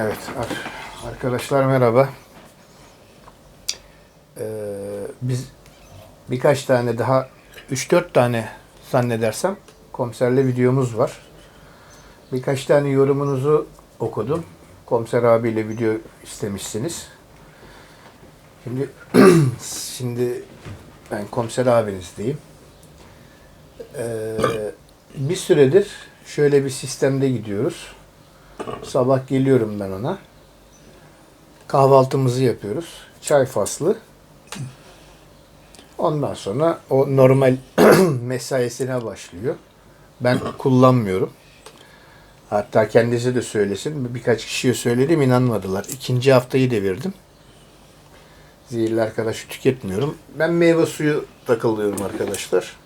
Evet ar- arkadaşlar merhaba. Ee, biz birkaç tane daha 3-4 tane zannedersem komiserle videomuz var. Birkaç tane yorumunuzu okudum. Komiser abiyle video istemişsiniz. Şimdi şimdi ben komiser abinizdeyim. Ee, bir süredir şöyle bir sistemde gidiyoruz. Sabah geliyorum ben ona. Kahvaltımızı yapıyoruz. Çay faslı. Ondan sonra o normal mesaisine başlıyor. Ben kullanmıyorum. Hatta kendisi de söylesin. Birkaç kişiye söyledim inanmadılar. İkinci haftayı devirdim. Zehirli arkadaşı tüketmiyorum. Ben meyve suyu takılıyorum arkadaşlar.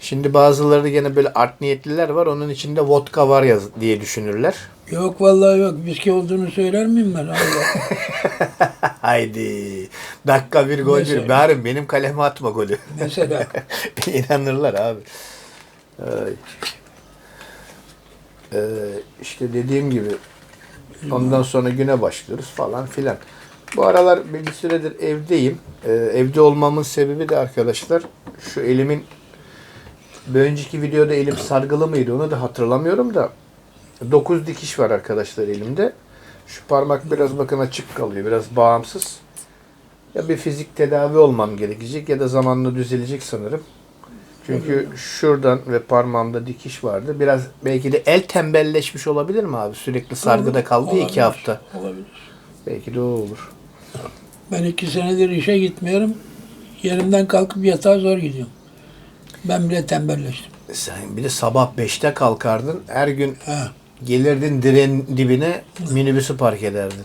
Şimdi bazıları gene böyle art niyetliler var. Onun içinde vodka var yaz diye düşünürler. Yok vallahi yok. Viski olduğunu söyler miyim ben? Allah. Haydi. Dakika bir gol bir. Mesela. Bari benim kaleme atma golü. Mesela. İnanırlar abi. Ee, işte dediğim gibi ondan sonra güne başlıyoruz falan filan. Bu aralar bir bir süredir evdeyim. Ee, evde olmamın sebebi de arkadaşlar şu elimin bir önceki videoda elim sargılı mıydı onu da hatırlamıyorum da 9 dikiş var arkadaşlar elimde. Şu parmak biraz bakın açık kalıyor. Biraz bağımsız. Ya bir fizik tedavi olmam gerekecek ya da zamanla düzelecek sanırım. Çünkü şuradan ve parmağımda dikiş vardı. Biraz belki de el tembelleşmiş olabilir mi abi? Sürekli sargıda kaldı ya iki hafta. Olabilir. Belki de o olur. Ben iki senedir işe gitmiyorum. Yerimden kalkıp yatağa zor gidiyorum. Ben bile tembelleştim. Sen bir de sabah 5'te kalkardın. Her gün Ha. gelirdin direnin dibine minibüsü park ederdin.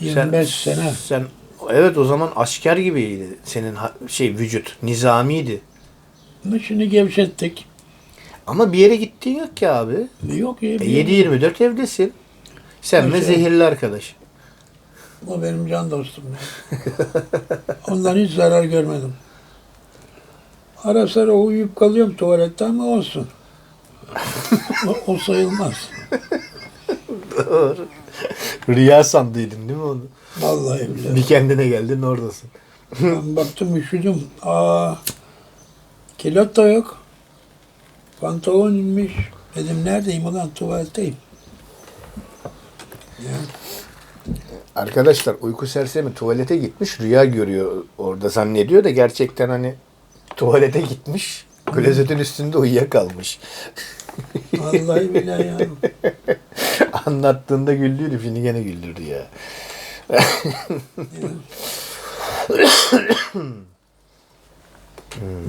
25 sene. Sen evet o zaman asker gibiydi senin ha- şey vücut nizamiydi. Ama şimdi gevşettik. Ama bir yere gittiğin yok ki abi. Yok ya. E, bir- 7-24 evdesin. Sen ve Maşallah. zehirli arkadaş. O benim can dostum. ya. Ondan hiç zarar görmedim. Ara sıra uyuyup kalıyorum tuvalette ama olsun. o, o sayılmaz. Doğru. Rüya sandıydın değil mi onu? Vallahi billahi. Bir kendine geldin oradasın. Ben baktım üşüdüm. Aa, kilot da yok. Pantolon inmiş. Dedim neredeyim ulan tuvaletteyim. Ya, Arkadaşlar uyku sersemi tuvalete gitmiş rüya görüyor orada zannediyor da gerçekten hani tuvalete gitmiş. Klozetin üstünde uyuyakalmış. vallahi billahi ya. Anlattığında güldüydü şimdi gene güldürdü ya.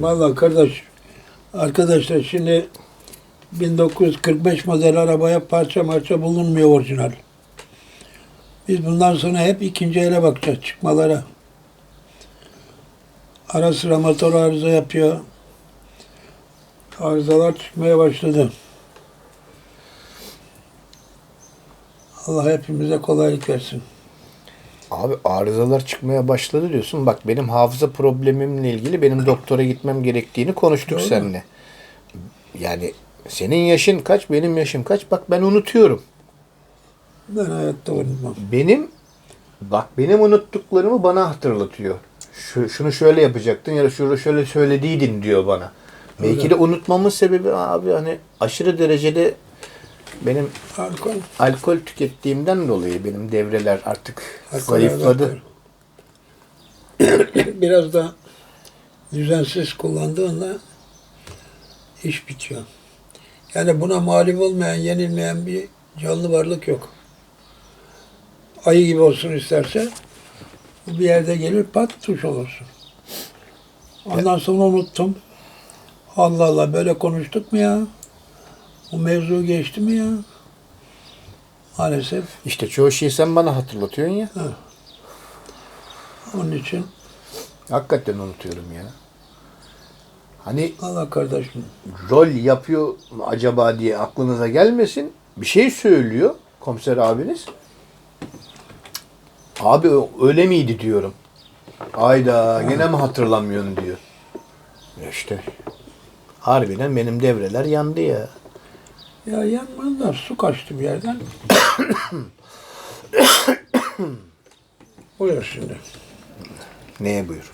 Vallahi kardeş, arkadaşlar şimdi 1945 model arabaya parça marça bulunmuyor orijinal. Biz bundan sonra hep ikinci ele bakacağız çıkmalara. Ara sıra motor arıza yapıyor. Arızalar çıkmaya başladı. Allah hepimize kolaylık versin. Abi arızalar çıkmaya başladı diyorsun. Bak benim hafıza problemimle ilgili benim doktora gitmem gerektiğini konuştuk Doğru. seninle. Yani senin yaşın kaç, benim yaşım kaç? Bak ben unutuyorum. Ben hayatta unutmam. Benim bak benim unuttuklarımı bana hatırlatıyor. Şu, şunu şöyle yapacaktın ya da şunu şöyle söylediydin diyor bana. Belki Öyle. de unutmamın sebebi abi hani aşırı derecede benim Alkol. alkol tükettiğimden dolayı benim devreler artık alkol, zayıfladı. Biraz da düzensiz kullandığında iş bitiyor. Yani buna mağlup olmayan, yenilmeyen bir canlı varlık yok. Ayı gibi olsun isterse bu bir yerde gelir pat tuş olursun. Ondan sonra unuttum. Allah Allah böyle konuştuk mu ya? Bu mevzu geçti mi ya? Maalesef İşte çoğu şeyi sen bana hatırlatıyorsun ya. onun için Hakikaten unutuyorum ya. Hani Allah kardeşim rol yapıyor mu acaba diye aklınıza gelmesin. Bir şey söylüyor komiser abiniz. Abi öyle miydi diyorum. Ayda gene mi hatırlamıyorsun diyor. İşte harbiden benim devreler yandı ya. Ya yanmadılar. Su kaçtı bir yerden. Buyur şimdi. Neye buyur?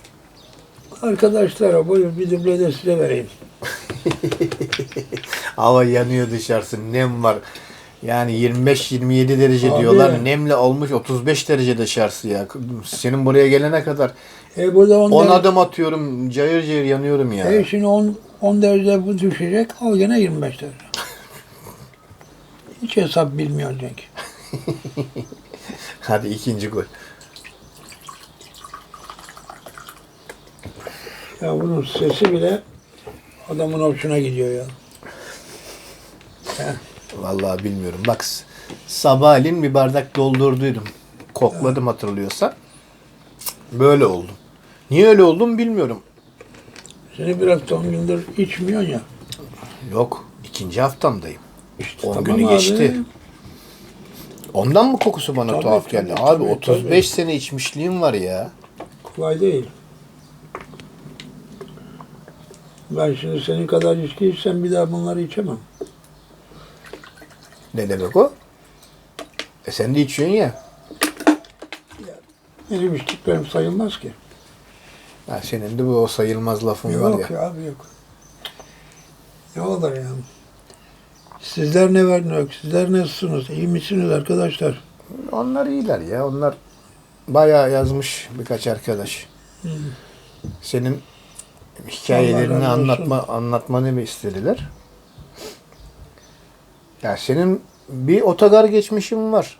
Arkadaşlara buyur bir duble de size vereyim. Hava yanıyor dışarısı. Nem var. Yani 25-27 derece Abi. diyorlar. Nemle olmuş 35 derece dışarısı ya. Senin buraya gelene kadar E burada 10 10 derece. adım atıyorum. Cayır cayır yanıyorum ya. E şimdi 10, 10 derece bu düşecek. Al gene 25 derece. Hiç hesap bilmiyor Cenk. Hadi ikinci gol. Ya bunun sesi bile adamın hoşuna gidiyor ya. Vallahi bilmiyorum. Bak sabahleyin bir bardak doldurduydum. Kokladım hatırlıyorsan. Böyle oldum. Niye öyle oldum bilmiyorum. Seni bir hafta 10 gündür içmiyorsun ya. Yok. ikinci haftamdayım. İşte 10 tamam günü abi. geçti. Ondan mı kokusu bana Tabii, tuhaf geldi? tabii, Abi tabii. 35 sene içmişliğim var ya. Kolay değil. Ben şimdi senin kadar içki içsem bir daha bunları içemem. Ne demek o? E sen de içiyorsun ya. Benim içtiklerim sayılmaz ki. Ha, senin de bu o sayılmaz lafın var Yok ya. ya abi yok. Ne olur ya. Sizler ne var ne yok? Sizler nasılsınız? İyi misiniz arkadaşlar? Onlar iyiler ya. Onlar bayağı yazmış birkaç arkadaş. Senin hikayelerini Allah razı olsun. anlatma anlatmanı mı istediler? Ya senin bir otogar geçmişin var.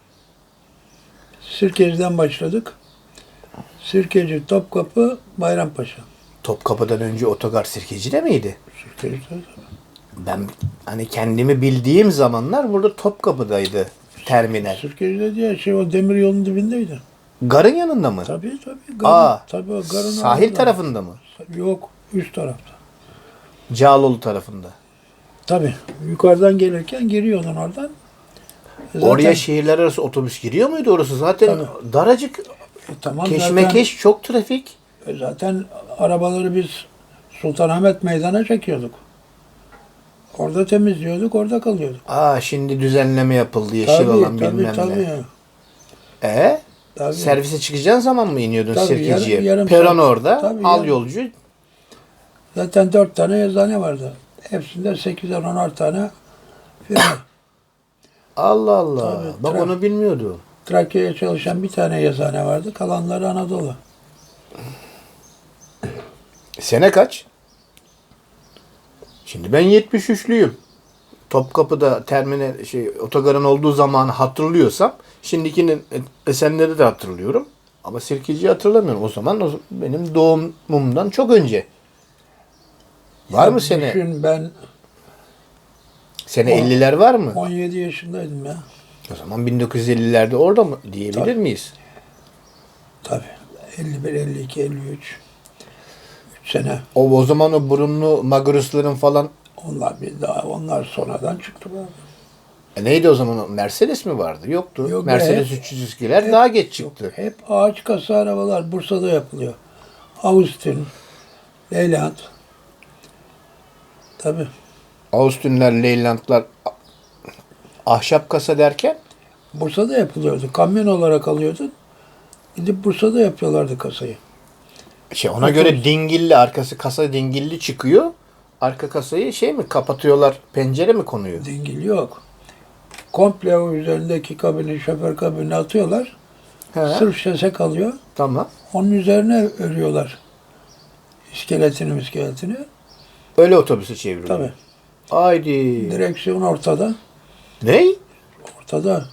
Sirkeci'den başladık. Sirkeci, Topkapı, Bayrampaşa. Topkapı'dan önce otogar Sirkeci'de miydi? Sirkeci, Ben hani kendimi bildiğim zamanlar burada Topkapı'daydı terminal. Sirkeci'de diye şey o demir yolun dibindeydi. Garın yanında mı? Tabii tabii. Garın, Aa, tabii o garın Sahil altında. tarafında mı? Yok, üst tarafta. Cağaloğlu tarafında. Tabii. Yukarıdan gelirken giriyordun oradan. Zaten, Oraya şehirler arası otobüs giriyor muydu orası? Zaten Tabii. daracık, E, tamam keşmekeş, çok trafik. Zaten, e, zaten arabaları biz Sultanahmet Meydan'a çekiyorduk. Orada temizliyorduk, orada kalıyorduk. Aa şimdi düzenleme yapıldı yeşil tabii, alan tabii, bilmem tabii. ne. E Tabii. servise çıkacağın zaman mı iniyordun Tabii, Sirkeci'ye? yarım- yarım Peron saat. orada, Tabii, al yarım- yolcu. Zaten dört tane yazıhane vardı. Hepsinde sekizer onar tane firma. Allah Allah. Tabii, Bak tra- onu bilmiyordum. Trakya'ya çalışan bir tane yazıhane vardı. Kalanları Anadolu. Sene kaç? Şimdi ben 73'lüyüm. Topkapı'da terminal şey otogarın olduğu zamanı hatırlıyorsam şimdikinin Esenleri de hatırlıyorum. Ama Sirkeci'yi hatırlamıyorum. O zaman o, benim doğumumdan çok önce. Var mı sene? Düşün ben Sene O- 50'ler var mı? 17 yaşındaydım ya. O zaman 1950'lerde orada mı diyebilir Tabii. miyiz? Tabii. 51, 52, 53. 3 sene. O o zaman o burunlu Magurusların falan Onlar bir daha onlar sonradan çıktı e neydi o zaman o? Mercedes mi vardı? Yoktu. Yok, Mercedes hep- 302'ler daha geç çıktı. Hep ağaç kasa arabalar Bursa'da yapılıyor. Austin, Leyland. Tabii. Austin'ler, Leyland'lar ahşap kasa derken Bursa'da yapılıyordu. Kamyon olarak alıyordun. Gidip Bursa'da yapıyorlardı kasayı. şey ona göre dingilli arkası kasa dingilli çıkıyor. Arka kasayı şey mi kapatıyorlar? Pencere mi konuyor? Dingil yok. Komple o üzerindeki kabini, şoför kabini atıyorlar. He, Sırf şese kalıyor. tamam. Onun üzerine örüyorlar. İskeletini, iskeletini. Öyle otobüsü çeviriyor. Tabii. Haydi. Direksiyon ortada. Ney? Ortada.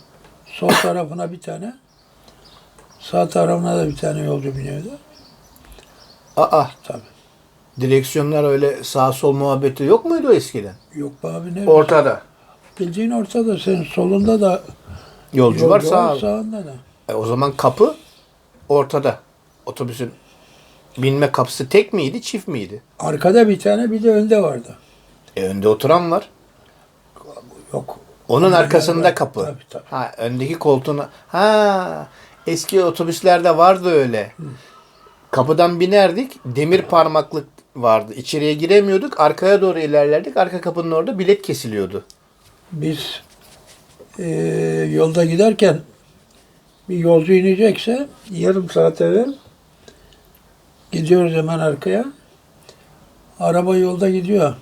Sol tarafına bir tane. Sağ tarafına da bir tane yolcu biniyordu. Aa, Tabii. direksiyonlar öyle sağ sol muhabbeti yok muydu eskiden? Yok be abi ne? Ortada. Bildiğin ortada. Senin solunda da Yolcu, var sağ. sağında da. E, o zaman kapı ortada. Otobüsün binme kapısı tek miydi, çift miydi? Arkada bir tane bir de önde vardı. E, önde oturan var. Yok. Onun arkasında var. kapı. Tabii tabii. Ha, öndeki koltuğuna. Ha, eski otobüslerde vardı öyle. Kapıdan binerdik. Demir parmaklık vardı. İçeriye giremiyorduk. Arkaya doğru ilerlerdik. Arka kapının orada bilet kesiliyordu. Biz eee, yolda giderken bir yolcu inecekse yarım saat evvel gidiyoruz hemen arkaya. Araba yolda gidiyor.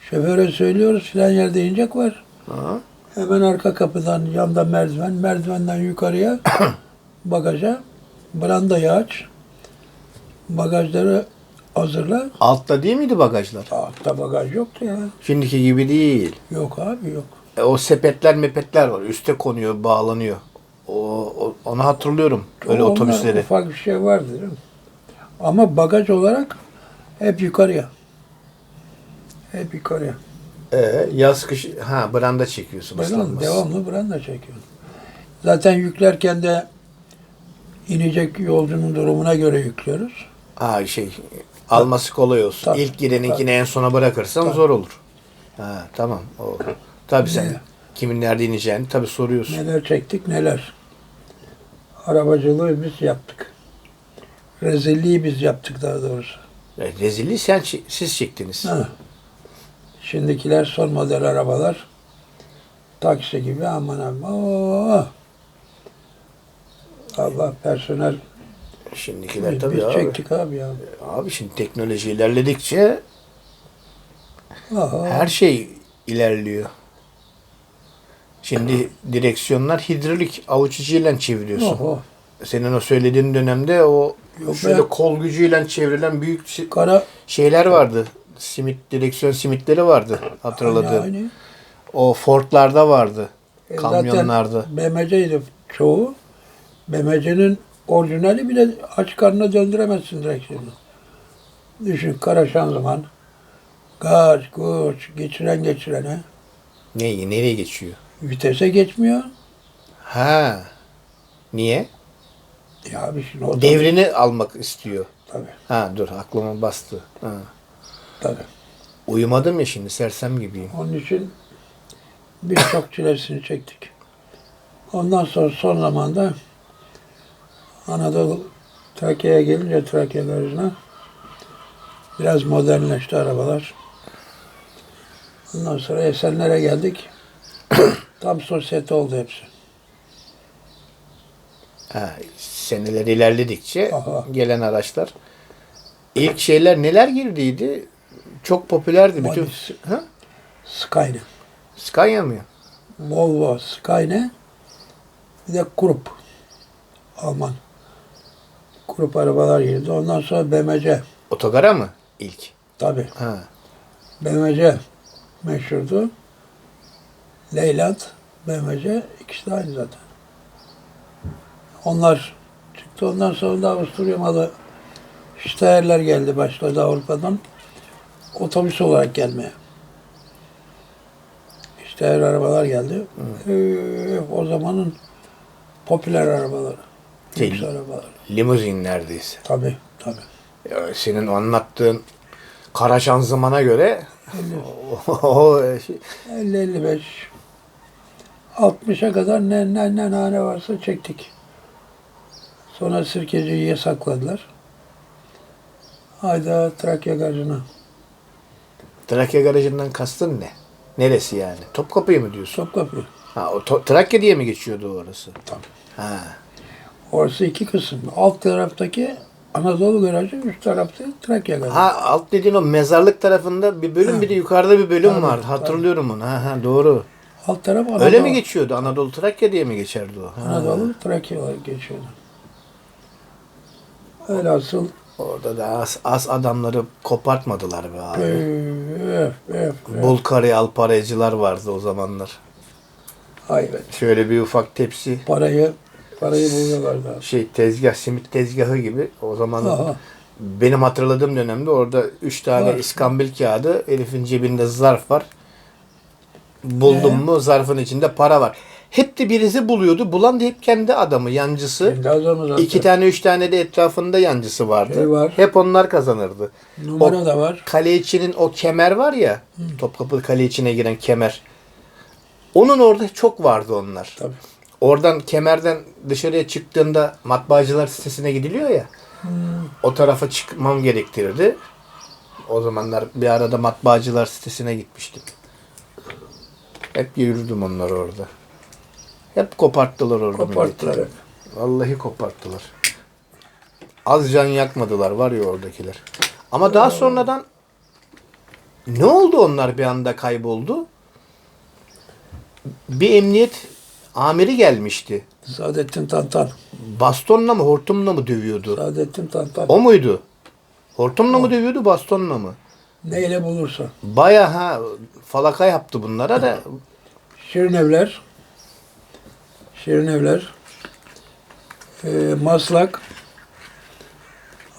Şoföre söylüyoruz filan yerde inecek var. Ha. Hemen arka kapıdan yanda merdiven, merdivenden yukarıya bagaja brandayı aç. Bagajları hazırla. Altta değil miydi bagajlar? Altta bagaj yoktu ya. Şimdiki gibi değil. Yok abi yok. E, o sepetler mepetler var. Üste konuyor, bağlanıyor. O, o- onu hatırlıyorum. Öyle Onlar otobüsleri. Ufak bir şey vardı değil mi? Ama bagaj olarak hep yukarıya. Hep yukarıya. E, yaz kış ha branda çekiyorsun ıslanmaz. devamlı branda çekiyorum. Zaten yüklerken de inecek yolcunun durumuna göre yüklüyoruz. Ha şey alması kolay olsun. Tabii, İlk gireninkini en sona bırakırsan Tabii. zor olur. Ha tamam. O. Tabii sen Ne? kimin nerede ineceğini tabii soruyorsun. Neler çektik neler. Arabacılığı biz yaptık. Rezilliği biz yaptık daha doğrusu. E, rezilliği sen siz çektiniz. Ha. Şimdikiler son model arabalar. Taksi gibi aman aman. Oo. Allah personel. Şimdikiler Biz, tabii biz abi. çektik abi ya. Abi şimdi teknoloji ilerledikçe Aha. her şey ilerliyor. Şimdi direksiyonlar hidrolik avuç içiyle çeviriyorsun. Oho. Senin o söylediğin dönemde o Yok şöyle be. kol gücüyle çevrilen büyük si- Kara şeyler vardı. Simit direksiyon simitleri vardı hatırladığım. Aynı, aynı. O Ford'larda vardı. E, Kamyonlarda. Zaten BMC'ydi çoğu. BMC'nin orijinali bile aç karnına döndüremezsin direksiyonu. Düşün kara şanzıman. Gaz, güç, geçiren geçirene. Neyi nereye geçiyor? Vitese geçmiyor. Ha. Niye? Ya abi şimdi o Devrini almak istiyor. Tabii, Ha dur aklıma bastı. Ha. tabii. Uyumadım ya şimdi sersem gibiyim. Onun için birçok çilesini çektik. Ondan sonra son zamanda Anadolu Trakya'ya gelince Trakya garajına biraz modernleşti arabalar. Ondan sonra Esenler'e geldik. Tam sosyete oldu hepsi. Ha, seneler ilerledikçe Aha. gelen araçlar. İlk şeyler neler girdiydi? Çok popülerdi bütün. Modis. Ha? Skyline. Scania mı? Volvo Skyline. Bir de Krupp. Alman. Krupp arabalar girdi. Ondan sonra BMC. Otogara mı ilk? Tabii. Ha. BMC meşhurdu. Leyland, BMC ikisi de aynı zaten. Onlar. Ondan sonra da Avusturya malı Steyer'ler geldi başladı Avrupa'dan. Otobüs olarak gelmeye. Steyr arabalar geldi. Ee, o zamanın popüler arabaları. Şey- Lüks arabalar. Limuzin neredeyse. Tabii, tabii. Ya Senin anlattığın kara şanzımana göre o şey- 50-55 60'a kadar ne, ne, ne nane varsa çektik. Sonra Sirkeci'yi yasakladılar. Hayda Trakya garajına. Trakya garajından kastın ne? Neresi yani? Topkapı'yı mı diyorsun? Topkapı. Ha, o To- Trakya diye mi geçiyordu orası? Tabii. Ha. Orası iki kısım. Alt taraftaki Anadolu garajı, üst tarafta Trakya garajı. Ha alt dediğin o mezarlık tarafında bir bölüm Ha. bir de yukarıda bir bölüm Tabii, vardı. Hatırlıyorum onu. Ha ha doğru. Alt taraf Anadolu. Öyle mi geçiyordu? Anadolu Trakya diye mi geçerdi o? Ha. Anadolu Trakya geçiyordu. Öyle asıl Orada da az, az adamları kopartmadılar be abi. öf öf öf. Bulkari alparaycılar vardı o zamanlar. Hayret. Şöyle bir ufak tepsi Parayı parayı buluyorlardı. abi. şey tezgah simit tezgahı gibi o zaman Aha. benim hatırladığım dönemde orada üç tane Var. iskambil kağıdı Elif'in cebinde zarf var. Buldum Ee? mu zarfın içinde para var. Hep de birisi buluyordu. Bulan da hep kendi adamı, yancısı. Onu zaten. İki tane, üç tane de etrafında yancısı vardı. Şey var. Hep onlar kazanırdı. Numara O da var. Kale içinin o kemer var ya, Topkapı kale içine giren kemer. Onun orada çok vardı onlar. Tabii. Oradan kemerden dışarıya çıktığında matbaacılar sitesine gidiliyor ya. O tarafa çıkmam gerektirirdi. O zamanlar bir arada matbaacılar sitesine gitmiştim. Hep yürüdüm onlar orada. Hep koparttılar orada Koparttılar hep. Vallahi koparttılar. Az can yakmadılar var ya oradakiler. Ama daha sonradan ne oldu onlar bir anda kayboldu? Bir emniyet amiri gelmişti. Saadettin Tantan. Bastonla mı hortumla mı dövüyordu? Saadettin Tantan. O muydu? Hortumla mı dövüyordu bastonla mı? Neyle bulursa. Baya ha falaka yaptı bunlara da Şirin Evler. Şirin Evler. Ee, Maslak.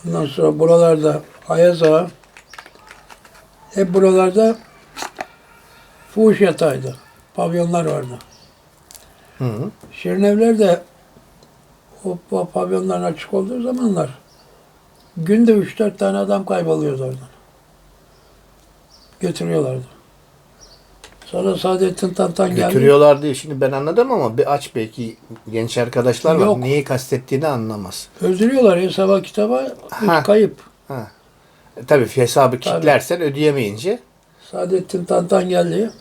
Ondan sonra buralarda Ayaz Ağa. Hep buralarda fuhuş yatağıydı. Pavyonlar vardı. Hı hı. Şirin Evler de o pa- pavyonların açık olduğu zamanlar günde 3-4 tane adam kayboluyordu oradan. Götürüyorlardı. Sonra Saadettin Tantan geldi. götürüyorlar diye şimdi ben anladım ama bir aç belki genç arkadaşlar var. Yok. Neyi kastettiğini anlamaz. Öldürüyorlar hesaba kitaba Ha. kayıp. Ha. E, tabii hesabı kilitlersen ödeyemeyince Saadettin Tantan geldi.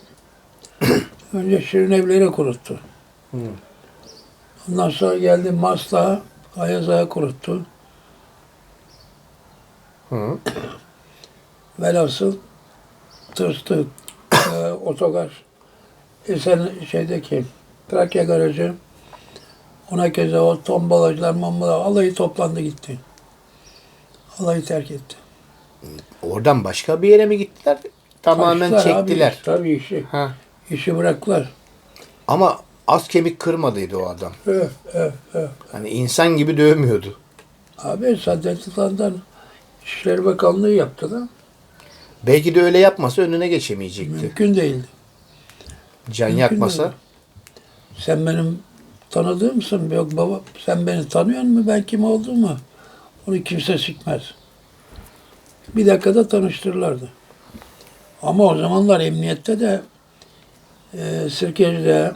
Önce Şirin Evleri kuruttu. Hı. Ondan sonra geldi Maslak'a, Ayaz Ağa kuruttu. Hı. Velhasıl tırstı, e, otogar, Esen şeydeki Trakya garajı, ona keza o tombalacılar, mambalar, alayı toplandı gitti. Alayı terk etti. oradan başka bir yere mi gittiler? Tamamen Kaçtılar abi, çektiler. tabii işi, Ha. işi bıraktılar. Ama az kemik kırmadıydı o adam. Öf, öf, öf. Hani insan gibi dövmüyordu. Abi Saadettin Tantan İçişleri Bakanlığı yaptı da Belki de öyle yapmasa önüne geçemeyecekti. mümkün değildi. Can Mümkün yakmasa. değil. Sen benim tanıdığımsın. Yok baba sen beni tanıyor musun? Ben kim olduğumu? Onu kimse sikmez. Bir dakikada tanıştırırlardı. Ama o zamanlar emniyette de e, Sirkeci'de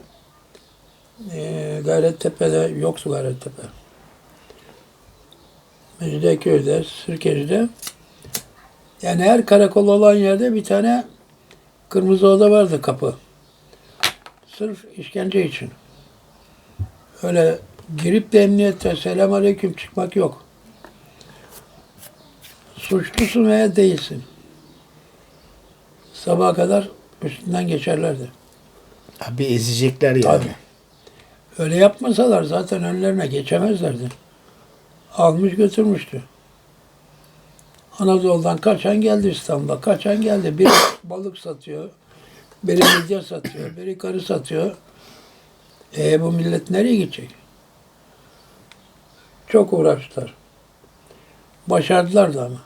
e, Gayrettepe'de yoktu Gayrettepe. Mecidiyeköy'de, Sirkeci'de yani her karakol olan yerde bir tane kırmızı oda vardı kapı. Sırf işkence için. Öyle girip de emniyette selam aleyküm çıkmak yok. Suçlusun veya değilsin. Sabaha kadar üstünden geçerlerdi. Ha, bir ezecekler yani. Tabii. Öyle yapmasalar zaten önlerine geçemezlerdi. Almış götürmüştü. Anadolu'dan kaçan geldi İstanbul'a. Kaçan geldi. Biri balık satıyor. Biri midye satıyor. Biri karı satıyor. E bu millet nereye gidecek? Çok uğraştılar. Başardılar da ama.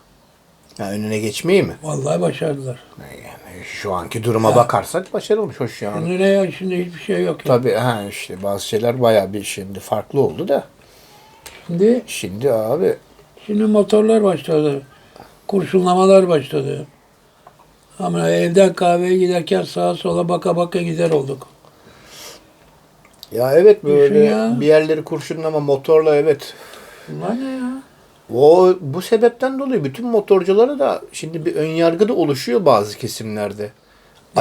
Ha, önüne geçmeyi mi? Vallahi başardılar. Yani şu anki duruma bakarsak başarılmış. Hoş yani. Şimdi ne ya? Şimdi hiçbir şey yok. ya. Tabii ha işte bazı şeyler bayağı bir şimdi farklı oldu da. Şimdi Şimdi abi Şimdi motorlar başladı. Kurşunlamalar başladı. Ama evden kahveye giderken sağa sola baka baka gider olduk. ya evet böyle Düşün ya. bir yerleri kurşunlama motorla evet. Bunlar ne ya? O bu sebepten dolayı bütün motorculara da şimdi bir ön yargı da oluşuyor bazı kesimlerde. Ya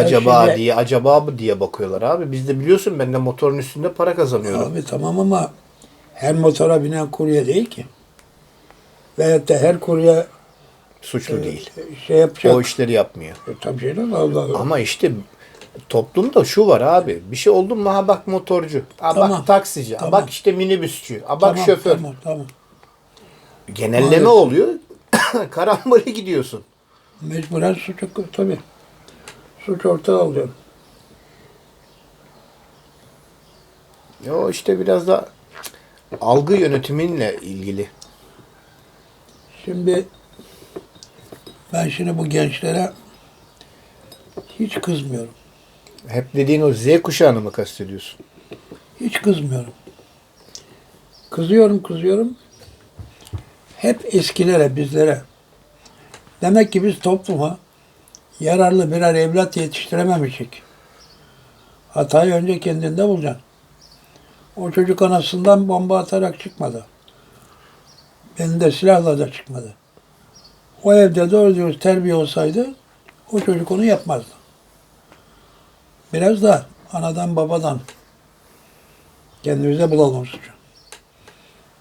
Acaba şimdi- diye, acaba mı diye bakıyorlar abi. Biz de biliyorsun ben de motorun üstünde para kazanıyorum. Abi tamam ama her motora binen kurye değil ki. Veyahut da her kurye Suçlu değil. şey yapacak. O işleri yapmıyor. E, tabii canım Allah Allah. Ama işte toplumda şu var abi. Bir şey oldu mu ha bak motorcu. Ha Tamam. bak taksici. Ha Tamam. bak işte minibüsçü. Ha bak Tamam, şoför. Tamam tamam. Genelleme Maalesef. oluyor. Karambole gidiyorsun. Mecburen suç tabii. Suç ortağı oluyor. Ya o işte biraz da algı yönetiminle ilgili. Şimdi ben şimdi bu gençlere hiç kızmıyorum. Hep dediğin o Z kuşağını mı kastediyorsun? Hiç kızmıyorum. Kızıyorum, kızıyorum. Hep eskilere, bizlere. Demek ki biz topluma yararlı birer evlat yetiştirememişik. Hatayı önce kendinde bulacaksın. O çocuk anasından bomba atarak çıkmadı. Benim de silahla da çıkmadı. O evde doğru dürüst terbiye olsaydı o çocuk onu yapmazdı. Biraz da anadan babadan Kendimize bulalım suçu.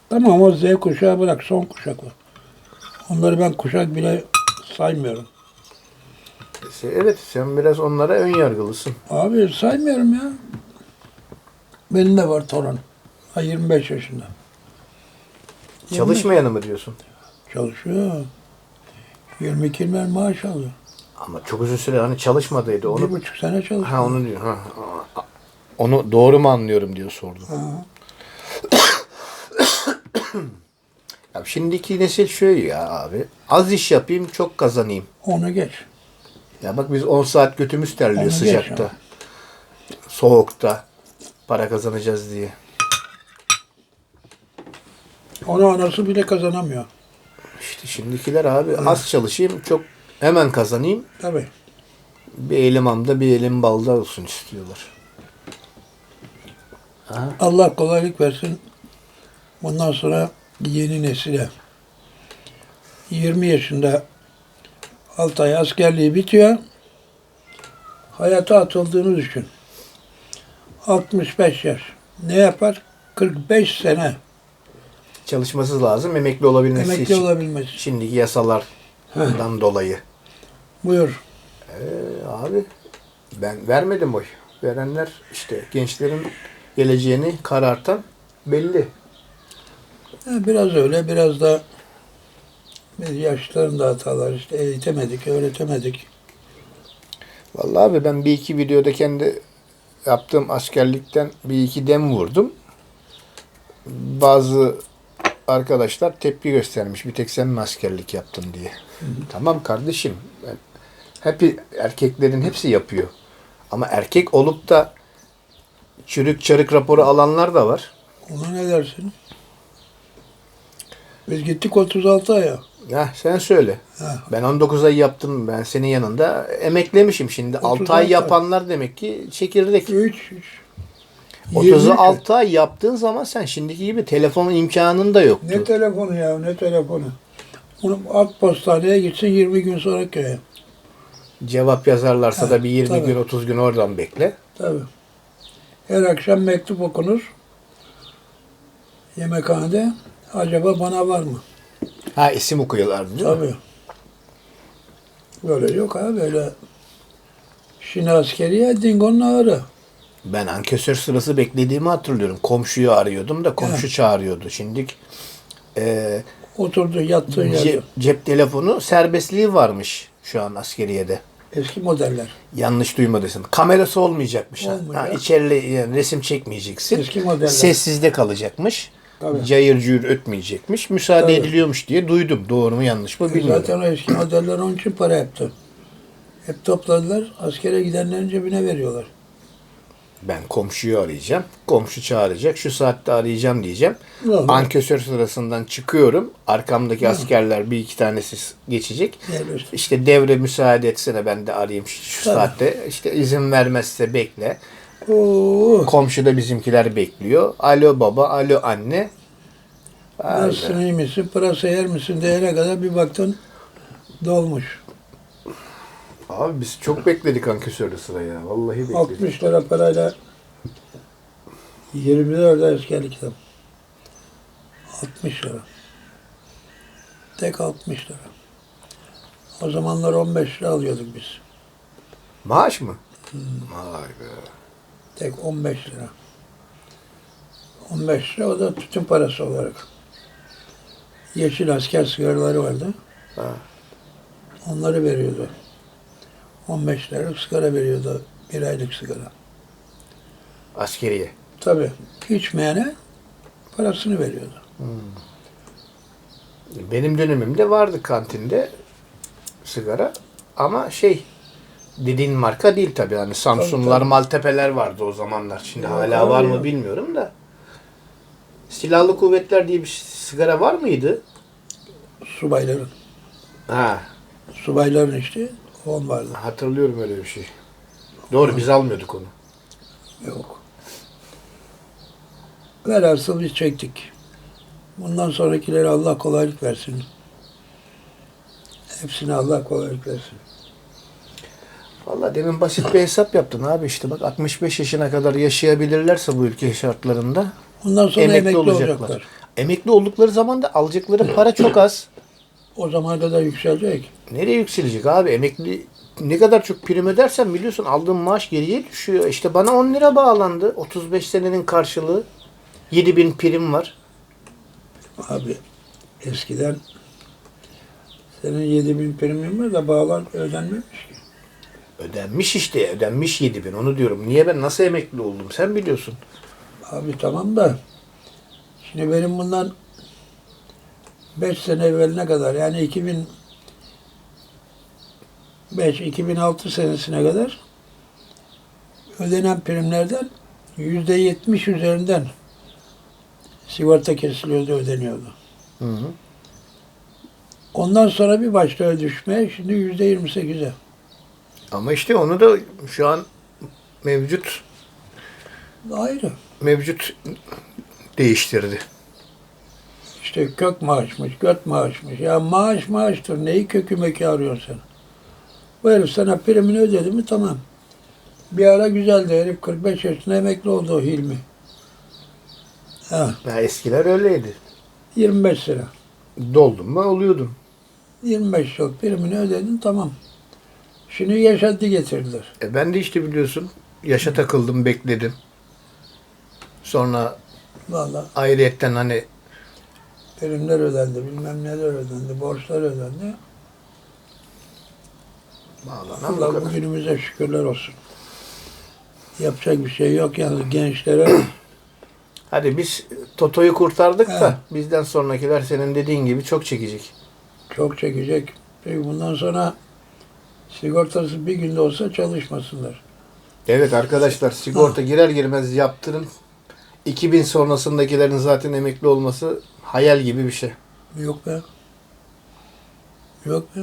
Tamam o Z kuşağı bırak son kuşak o. Onları ben kuşak bile saymıyorum. Evet sen biraz onlara ön yargılısın. Abi saymıyorum ya. Benim de var torun. Ha 25 yaşında. Çalışmayanı mı diyorsun? Çalışıyor. 22 yıl maaş alıyor. Ama çok uzun süre hani çalışmadıydı Bir onu. buçuk sene çalışıyor. Ha onu diyor. Ha. Onu doğru mu anlıyorum diyor sordum. Ha. Ya şimdiki nesil şöyle ya abi. Az iş yapayım çok kazanayım. Onu geç. Ya bak biz 10 saat götümüz terliyor Onu sıcakta. Soğukta. Para kazanacağız diye. Onu anası bile kazanamıyor. İşte şimdikiler abi az çalışayım çok hemen kazanayım. Tabii. Bir elim amda bir elim balda olsun istiyorlar. Ha? Allah kolaylık versin. Bundan sonra yeni nesile. 20 yaşında Altay askerliği bitiyor. Hayata atıldığını düşün. 65 yaş. Ne yapar? 45 sene Çalışması lazım emekli olabilmesi emekli için. olabilmesi. Şimdiki yasalardan dolayı. Buyur. Ee, abi ben vermedim oy. Verenler işte gençlerin geleceğini karartan belli. Biraz öyle, biraz da biz yaşlıların da hatalar işte eğitemedik, öğretemedik. Vallahi abi ben bir iki videoda kendi yaptığım askerlikten bir iki dem vurdum. Bazı arkadaşlar tepki göstermiş. Bir tek sen mi askerlik yaptın diye. Tamam kardeşim. Hep erkeklerin hepsi yapıyor. Ama erkek olup da çürük çarık raporu alanlar da var. Ona ne dersin? Biz gittik 36 aya. Ya sen söyle. Ha. Ben 19 ay yaptım. Ben senin yanında emeklemişim şimdi. 6 36 ay ay. yapanlar demek ki çekirdek. 3, 3. 36 ay yaptığın zaman sen şimdiki gibi telefonun imkanın da yoktu. Ne telefonu ya, ne telefonu. Bunu at postaneye gitsin 20 gün sonra köye. Cevap yazarlarsa Ha, da bir 20 tabii. gün 30 gün oradan bekle. Tabii. Her akşam mektup okunur. Yemekhanede. Acaba bana var mı? Ha isim okuyorlardı değil mi? Tabii. Böyle yok ha böyle. Şimdi askeriye dingonun ağrı. Ben ankesör sırası beklediğimi hatırlıyorum. Komşuyu arıyordum da komşu çağırıyordu. Şimdi e, Oturdu yattığı yerde. cep, telefonu serbestliği varmış şu an askeriyede. Eski modeller. Yanlış duymadıysan. Kamerası olmayacakmış. Olmayacak. Ha, içerili yani resim çekmeyeceksin. Eski modeller. Sessizde kalacakmış. Tabii. Cayır cuyur ötmeyecekmiş. Müsaade Tabii. ediliyormuş diye duydum. Doğru mu yanlış mı bilmiyorum. Zaten o eski modeller onun için para yaptı. Hep topladılar. Askere gidenlerin cebine veriyorlar. Ben komşuyu arayacağım. Komşu çağıracak. Şu saatte arayacağım diyeceğim. Vallahi. Ankesör sırasından çıkıyorum. Arkamdaki askerler bir iki tanesi geçecek. Yerleştir. İşte devre müsaade etsene ben de arayayım şu, şu Tabii. saatte. İşte izin vermezse bekle. Oo, Komşu da bizimkiler bekliyor. Alo baba, alo anne. Nasılsın iyi misin? Pırasa yer misin diyene kadar bir baktın dolmuş. Abi biz çok bekledik ankesörde sıra ya. Vallahi bekledik. 60 lira parayla 24 ay askerlik yaptım. 60 lira. Tek 60 lira. O zamanlar 15 lira alıyorduk biz. Maaş mı? Vay be. Tek 15 lira. 15 lira o da tütün parası olarak. Yeşil asker sigaraları vardı. Ha. Onları veriyordu. 15 liralık sigara veriyordu. Bir aylık sigara. Askeriye. Tabii. içmeyene parasını veriyordu. Benim dönemimde vardı kantinde sigara ama şey dediğin marka değil tabii. Hani Samsunlar, tabii. Maltepe'ler vardı o zamanlar. Şimdi Yok, hala var mı bilmiyorum da. Silahlı kuvvetler diye bir sigara var mıydı? Subayların. Ha, Subayların işte on vardı. hatırlıyorum öyle bir şey. Doğru biz almıyorduk onu. Yok. Velhasıl biz çektik. Bundan sonrakileri Allah kolaylık versin. Hepsine Allah kolaylık versin. Valla demin basit bir hesap yaptın abi işte bak 65 yaşına kadar yaşayabilirlerse bu ülke şartlarında Ondan sonra emekli, emekli, olacaklar. olacaklar. Emekli oldukları zaman da alacakları para çok az. O zamana kadar yükselecek. Nereye yükselecek abi? Emekli ne kadar çok prim ödersen biliyorsun aldığın maaş geriye düşüyor. İşte bana 10 lira bağlandı. 35 senenin karşılığı. 7000 prim var. Abi eskiden senin 7000 primin var da bağlar ödenmemiş ki. Ödenmiş işte. Ödenmiş 7000 onu diyorum. Niye ben nasıl emekli oldum sen biliyorsun. Abi tamam da şimdi benim bundan 5 sene evveline kadar yani 2005 2006 senesine kadar ödenen primlerden yüzde yetmiş üzerinden sigorta kesiliyordu, ödeniyordu. Hı hı. Ondan sonra bir başladı düşmeye, şimdi yüzde yirmi sekize. Ama işte onu da şu an mevcut Ayrı. mevcut değiştirdi. İşte kök maaşmış, göt maaşmış. Ya maaş maaştır. Neyi kökü mökü arıyorsun sen? Bu herif sana primini ödedi mi tamam. Bir ara güzeldi herif 45 yaşında emekli oldu o Hilmi. Ha, Ya eskiler öyleydi. 25 lira. Doldun mu oluyordun. 25 yıl primini ödedin tamam. Şimdi yaşadı getirdiler. E ben de işte biliyorsun yaşa takıldım bekledim. Sonra Vallahi ayrıyetten hani primler ödendi, bilmem neler ödendi, borçlar ödendi. bağlanan bu Allah bugünümüze şükürler olsun. Yapacak bir şey yok yani gençlere Hadi biz Toto'yu kurtardık He. da bizden sonrakiler senin dediğin gibi çok çekecek. çok çekecek. Peki bundan sonra sigortası bir günde olsa çalışmasınlar. Evet arkadaşlar sigorta girer girmez yaptırın. 2000 sonrasındakilerin zaten emekli olması hayal gibi bir şey. Yok be. Yok be.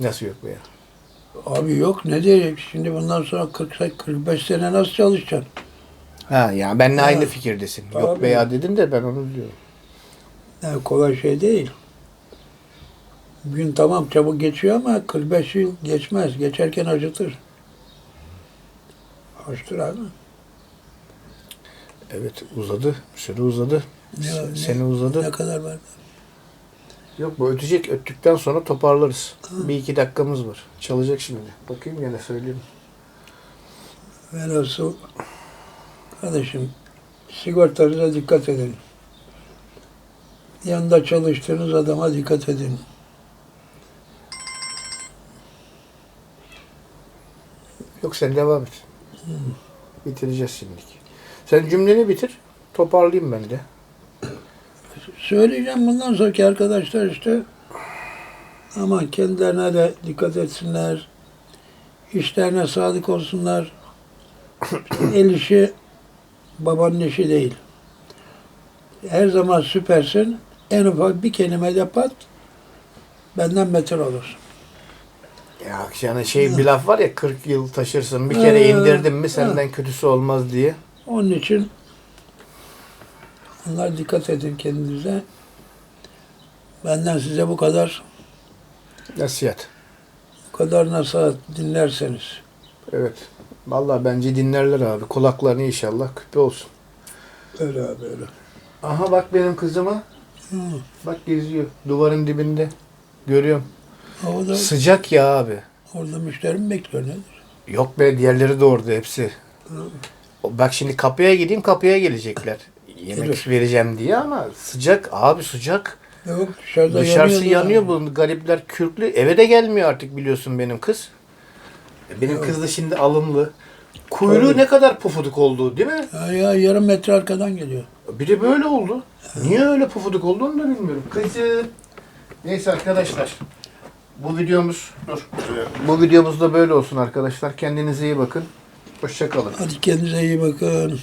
Nasıl yok be ya? Abi yok ne diyecek? Şimdi bundan sonra 40 45 sene nasıl çalışacaksın? Ha ya benle Ha. aynı fikirdesin. Yok be ya dedin de ben onu diyorum. Yani kolay şey değil. Gün tamam çabuk geçiyor ama 45 yıl geçmez. Geçerken acıtır. Acıtır abi. Evet uzadı. Süre uzadı. Ne- ne- Sene uzadı. Ne kadar var? Yok bu ötecek. Öttükten sonra toparlarız. Bir iki dakikamız var. Çalacak şimdi. Bakayım gene söyleyeyim. Velhasıl kardeşim sigortanıza dikkat edin. Yanında çalıştığınız adama dikkat edin. Yok sen devam et. Bitireceğiz şimdilik. Sen cümleni bitir. Toparlayayım ben de. Söyleyeceğim bundan sonraki arkadaşlar işte ama kendilerine de dikkat etsinler. İşlerine sadık olsunlar. El işi babanın işi değil. Her zaman süpersin. En ufak bir kelime de pat benden beter olursun. Ya yani şey bir laf var ya 40 yıl taşırsın. Bir kere Ee, indirdin mi senden kötüsü olmaz diye. Onun için onlar dikkat edin kendinize. Benden size bu kadar Nasihat. bu kadar nasihat dinlerseniz. Evet. Vallahi bence dinlerler abi. Kulaklarını inşallah küpe olsun. Öyle abi öyle. Aha bak benim kızıma. Hı. Bak geziyor. Duvarın dibinde. Görüyorum. O da Sıcak ya abi. orada müşteri mi bekliyor nedir? Yok be diğerleri de orada hepsi. Hı. Bak şimdi kapıya gideyim kapıya gelecekler. Yemek Gelir. vereceğim diye ama sıcak abi sıcak. Yok dışarıda Dışarısı yanıyor yanıyor bu garipler kürklü. Eve de gelmiyor artık biliyorsun benim kız. E, Benim kız da şimdi alımlı. Kuyruğu Tabii. ne kadar pufuduk oldu değil mi? Ya, ya yarım metre arkadan geliyor. Bir de böyle oldu. Niye öyle pufuduk olduğunu da bilmiyorum. Kızım. Neyse arkadaşlar. Bu videomuz dur. Bu videomuz da böyle olsun arkadaşlar. Kendinize iyi bakın. Hoşçakalın. Hadi kendinize iyi bakın.